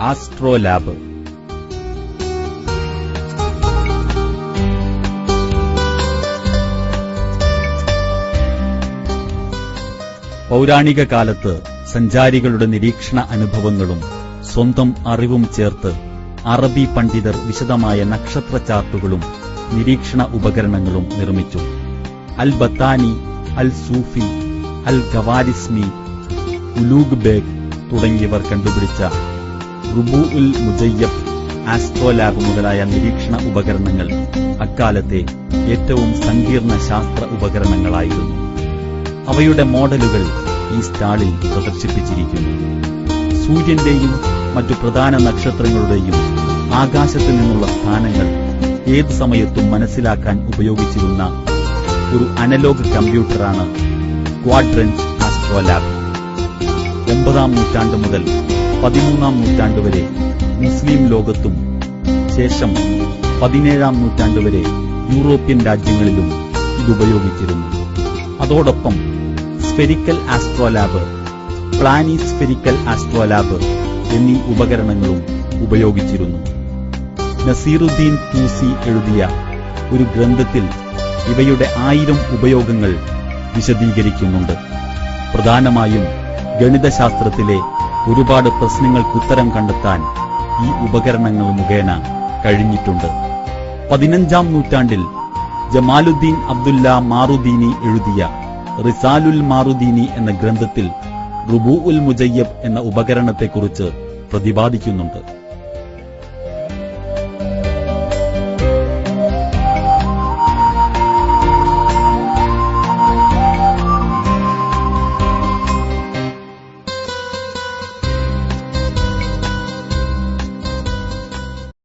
Astro lab. പൗരാണിക കാലത്ത് സഞ്ചാരികളുടെ നിരീക്ഷണ അനുഭവങ്ങളും സ്വന്തം അറിവും ചേർത്ത് അറബി പണ്ഡിതർ വിശദമായ നക്ഷത്ര ചാർട്ടുകളും നിരീക്ഷണ ഉപകരണങ്ങളും നിർമ്മിച്ചു. അൽ ബത്താനി അൽ സൂഫി അൽ ഗവാരിസ്മി ഉലൂഗ് ബേഗ് തുടങ്ങിയവർ കണ്ടുപിടിച്ച റുബു ഉൽ മുജയ്യബ് ആസ്ട്രോലാബ് മുതലായ നിരീക്ഷണ ഉപകരണങ്ങൾ അക്കാലത്തെ ഏറ്റവും സങ്കീർണ ശാസ്ത്ര ഉപകരണങ്ങളായിരുന്നു. അവയുടെ മോഡലുകൾ ഈ സ്റ്റാളിൽ പ്രദർശിപ്പിച്ചിരിക്കുന്നു. സൂര്യന്റെയും മറ്റു പ്രധാന നക്ഷത്രങ്ങളുടെയും ആകാശത്തു നിന്നുള്ള സ്ഥാനങ്ങൾ ഏത് സമയത്തും മനസ്സിലാക്കാൻ ഉപയോഗിച്ചിരുന്ന ഒരു അനലോഗ് കമ്പ്യൂട്ടറാണ് ക്വാഡ്രന്റ് ആസ്ട്രോലാബ് ഒമ്പതാം നൂറ്റാണ്ട് മുതൽ പതിമൂന്നാം നൂറ്റാണ്ടുവരെ മുസ്ലിം ലോകത്തും ശേഷം പതിനേഴാം നൂറ്റാണ്ടുവരെ യൂറോപ്യൻ രാജ്യങ്ങളിലും ഇതുപയോഗിച്ചിരുന്നു അതോടൊപ്പം സ്ഫെരിക്കൽ ആസ്ട്രോലാബ് പ്ലാനി സ്ഫെരിക്കൽ ആസ്ട്രോലാബ് എന്നീ ഉപകരണങ്ങളും ഉപയോഗിച്ചിരുന്നു. നസീറുദ്ദീൻ തൂസി എഴുതിയ ഒരു ഗ്രന്ഥത്തിൽ ഇവയുടെ ആയിരം ഉപയോഗങ്ങൾ വിശദീകരിക്കുന്നുണ്ട്. പ്രധാനമായും ഗണിതശാസ്ത്രത്തിലെ ഒരുപാട് പ്രശ്നങ്ങൾക്ക് ഉത്തരം കണ്ടെത്താൻ ഈ ഉപകരണങ്ങൾ മുഖേന കഴിഞ്ഞിട്ടുണ്ട്. പതിനഞ്ചാം നൂറ്റാണ്ടിൽ ജമാലുദ്ദീൻ അബ്ദുല്ല മാറുദ്ദീനി എഴുതിയ റിസാലുൽ മാറുദ്ദീനി എന്ന ഗ്രന്ഥത്തിൽ റുബു ഉൽ മുജയ്യബ് എന്ന ഉപകരണത്തെക്കുറിച്ച് പ്രതിപാദിക്കുന്നുണ്ട്.